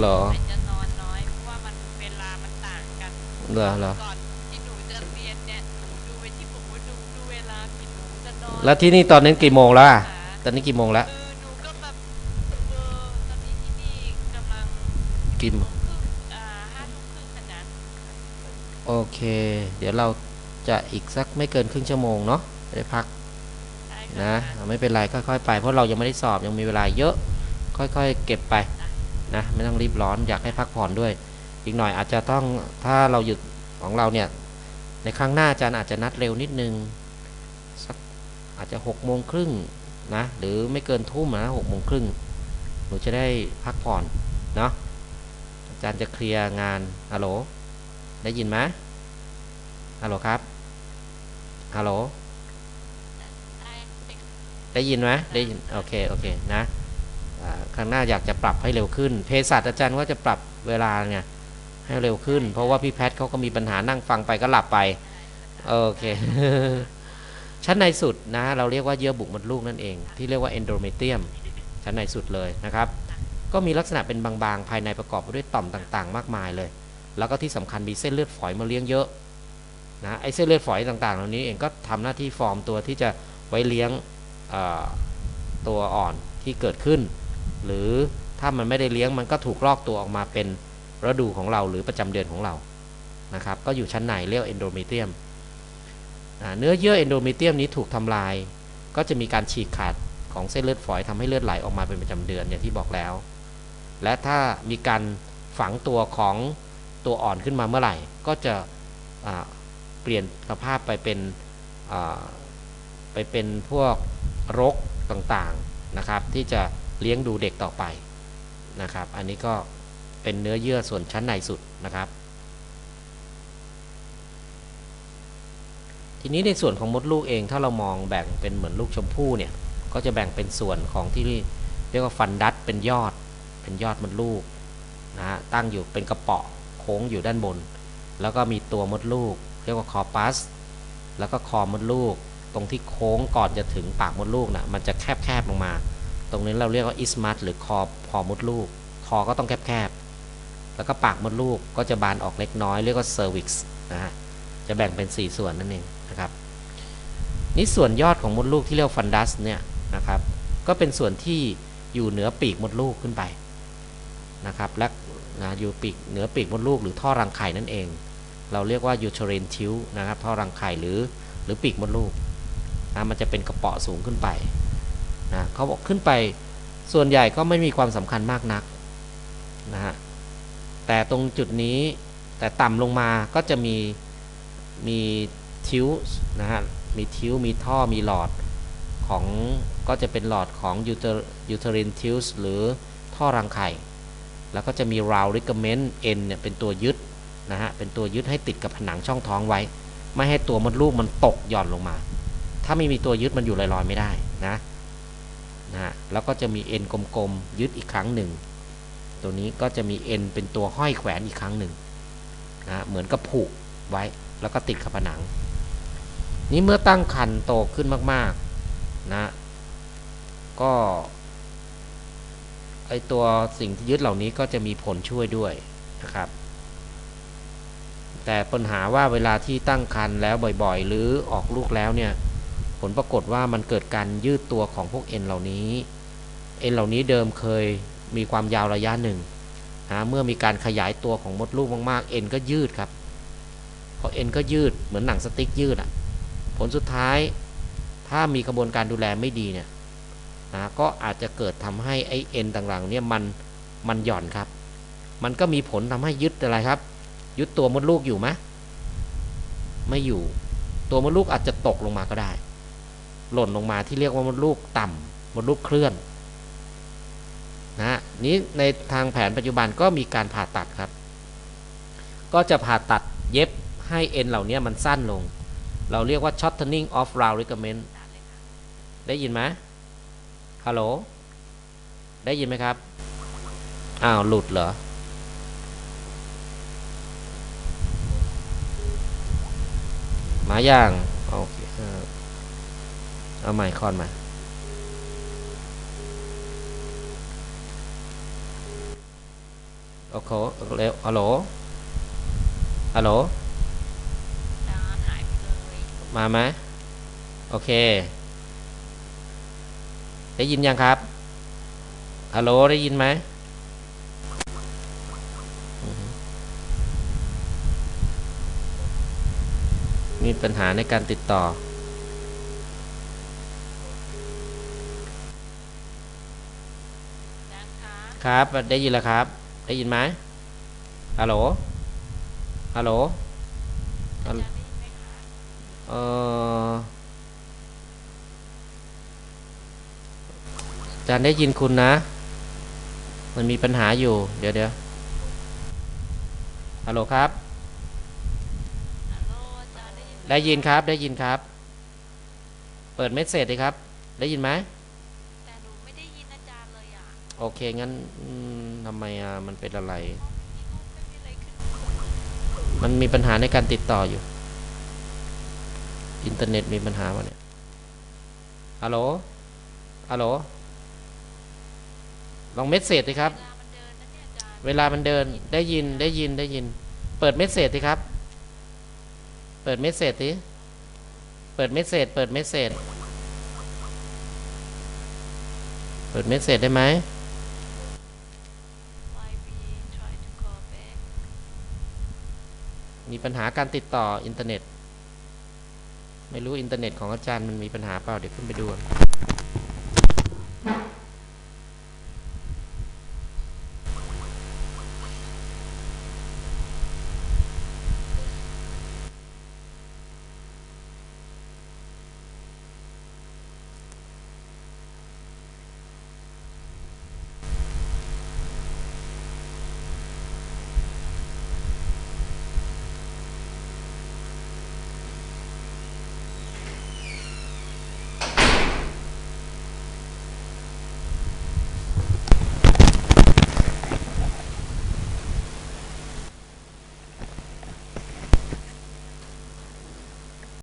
เหรออาจจะนอนน้อยเพราะว่ามันเวลามันต่างกันเหรอเหรอก่อนที่หนูจะเรียนเนี่ยหนูดูไปที่ผมว่าดูดูเวลาผิดหนูจะนอนแล้วที่นี่ตอนนี้กี่โมงแล้วอะหาตอนนี้กี่โมงแล้วเออหนูก็แบบเออตอนนี้ที่นี่กำลังกี่โมงทุ่มครึ่งอ่าห้าทุ่มครึ่งขนาดโอเค เดี๋ยวเราจะอีกสักไม่เกินครึ่งชั่วโมงเนาะได้พักใช่นะค่ะไม่เป็นไรค่อยๆไปเพราะเรายังไม่ได้สอบยังมีเวลาเยอะ ค่อยๆ เก็บไป นะไม่ต้องรีบร้อนอยากให้พักผ่อนด้วย อีกหน่อยอาจจะต้องถ้าเราหยุดของเราเนี่ยในครั้งหน้าอาจารย์อาจจะนัดเร็วนิดนึงสักอาจจะหกโมงครึ่งนะหรือไม่เกินทุ่มนะหกโมงครึ่งหนูจะได้พักผ่อนเนาะอาจารย์จะเคลียร์งานฮัลโหลได้ยินไหมฮัลโหลครับฮัลโหลใช่ได้ยินไหมได้ยินโอเคโอเคนะ อ่าครั้งหน้าอยากจะปรับให้เร็วขึ้นเภสัชอาจารย์ว่าจะปรับเวลาเนี่ยให้เร็วขึ้น เพราะว่าพี่แพทย์เขาก็มีปัญหานั่งฟังไปก็หลับไปโอเคชั้นในสุดนะเราเรียกว่าเยื่อบุมดลูกนั่นเอง ที่เรียกว่าเอนโดเมเทียมชั้นในสุดเลยนะครับ ก็มีลักษณะเป็นบางๆ ภายในประกอบด้วยต่อมต่างๆ มากมายเลย แล้วก็ที่สำคัญมีเส้นเลือดฝอยมาเลี้ยงเยอะนะไอ้เส้นเลือดฝอยต่างๆ เหล่านี้เองก็ทำหน้าที่ฟอร์มตัวที่จะไว้เลี้ยงตัวอ่อนที่เกิดขึ้น หรือถ้ามันไม่ได้เลี้ยงมันก็ถูกลอกตัวออกมาเป็นฤดูของเราหรือประจำเดือนของเรานะครับก็อยู่ชั้นในเรียกเอนโดเมเทียมเนื้อเยื่อเอนโดเมเทียมนี้ถูกทำลาย ก็จะมีการฉีกขาดของเส้นเลือดฝอยทำให้เลือดไหลออกมาเป็นประจำเดือนอย่างที่บอกแล้ว และถ้ามีการฝังตัวของตัวอ่อนขึ้นมาเมื่อไหร่ ก็จะเปลี่ยนสภาพไปเป็นไปเป็นพวกรกต่างๆนะครับ ที่จะ เลี้ยงดูเด็กต่อไปนะครับ อันนี้ก็เป็นเนื้อเยื่อส่วนชั้นในสุดนะครับ ทีนี้ในส่วนของมดลูกเองถ้าเรามองแบ่งเป็นเหมือนลูกชมพู่เนี่ยก็จะแบ่งเป็นส่วนของที่เรียกว่าฟันดัสเป็นยอดเป็นยอดมดลูกนะฮะตั้งอยู่เป็นกระเปาะโค้งอยู่ด้านบน แล้วก็มีตัวมดลูก เรียกว่าคอปัส แล้วก็คอมดลูก ตรงที่โค้งก่อนจะถึงปากมดลูกนะ่ะมันจะแคบๆลงมา ตรงนี้เราเรียกว่าอิสมัสหรือคอคอมดลูก คอก็ต้องแคบๆ แล้วก็ปากมดลูกก็จะบานออกเล็กน้อย เรียกว่าเซอร์วิกส์นะฮะ จะแบ่งเป็น 4 ส่วนนั่นเองนะครับ นี่ส่วนยอดของมดลูกที่เรียกฟันดัสเนี่ยนะครับ ก็เป็นส่วนที่อยู่เหนือปีกมดลูกขึ้นไปนะครับและนะอยู่ปีกเหนือปีกมดลูกหรือท่อรังไข่นั่นเอง เราเรียกว่ายูเทเรนทิวนะครับท่อรังไข่หรือหรือปีกมดลูกนะมันจะเป็นกระเปาะสูงขึ้นไป นะเขาบอกขึ้นไปส่วนใหญ่ก็ไม่มีความสำคัญมากนักนะฮะแต่ตรงจุดนี้แต่ต่ำลงมาก็จะมีมีทิวนะฮะมีทิวมีท่อมีหลอดของก็จะเป็นหลอดของยูเทยูเทรินทิวส์หรือท่อรังไข่ แล้วก็จะมีราวริกเมนต์เอ็นเนี่ยเป็นตัวยึดนะฮะเป็นตัวยึดให้ติดกับผนังช่องท้องไว้ ไม่ให้ตัวมดลูกมันตกหย่อนลงมา ถ้าไม่มีตัวยึดมันอยู่ลอยๆไม่ได้นะ นะแล้วก็จะมีเอ็นกลมๆยึดอีกครั้งหนึ่ง ตัวนี้ก็จะมีเอ็นเป็นตัวห้อยแขวนอีกครั้งหนึ่งนะเหมือนกับผูกไว้แล้วก็ติดกับผนัง นี้เมื่อตั้งคันโตขึ้นมากๆนะก็ไอตัวสิ่งที่ยึดเหล่านี้ก็จะมีผลช่วยด้วยนะครับ แต่ปัญหาว่าเวลาที่ตั้งครรภ์แล้วบ่อยๆ หรือออกลูกแล้วเนี่ย ผลปรากฏว่ามันเกิดการยืดตัวของพวกเอ็นเหล่านี้ เอ็นเหล่านี้เดิมเคยมีความยาวระยะหนึ่งนะเมื่อมีการขยายตัวของมดลูกมากๆ เอ็นก็ยืดครับพอเอ็นก็ยืดเหมือนหนังสติ๊กยืดอะ่ะ ผลสุดท้ายถ้ามีกระบวนการดูแลไม่ดีเนี่ยนะก็อาจจะเกิดทำให้ไอเอ็นต่างๆเนี่ยมันมันหย่อนครับ มันก็มีผลทำให้ยึดอะไรครับ ยึดตัวมดลูกอยู่ไหมไม่อยู่ ตัวมดลูกอาจจะตกลงมาก็ได้ หล่นลงมาที่เรียกว่ามดลูกต่ำมดลูกเคลื่อนนะนี้ในทางแผนปัจจุบันก็มีการผ่าตัดครับ ก็จะผ่าตัดเย็บให้เอ็นเหล่านี้มันสั้นลง เราเรียกว่า shortening of round ligament ได้ยินไหมฮัลโหล ได้ยินไหมครับ อ้าว หลุดเหรอ มาอย่าง โอเคเออ เอาใหม่คอนมาโอเคเร็วฮัลโหลฮัลโหลอาจารย์หายไปเลยมาไหมโอเค ได้ยินยังครับฮัลโหลได้ยินไหมมีปัญหาในการติดต่อ คะครับ ได้ยินแล้วครับ ได้ยินไหมฮัลโหลฮัลโหลอาจารย์ได้ยินไหมคะเอออาจารย์ได้ยินคุณนะ มันมีปัญหาอยู่ เดี๋ยวเดี๋ยวฮัลโหลครับฮัลโหลอาจารย์ได้ยินไหมได้ยินครับ ได้ยินครับ เปิดเมสเซจเลยครับ ได้ยินไหม โอเค งั้นทำไมอะมันเป็นอะไรนี่ลูกไม่มีอะไรขึ้นมันมีปัญหาในการติดต่ออยู่ อินเทอร์เน็ตมีปัญหาวะเนี่ยฮัลโหลฮัลโหลลองเมสเซจสิครับเวลามันเดินนะเนี่ยอาจารย์เวลามันเดินได้ยินได้ยินได้ยิน เปิดเมสเซจสิครับ เปิดเมสเซจสิเปิดเมสเซจเปิดเมสเซจเปิดเมสเซจได้ไหม มีปัญหาการติดต่ออินเทอร์เน็ต ไม่รู้อินเทอร์เน็ตของอาจารย์มันมีปัญหาเปล่าเดี๋ยวขึ้นไปดู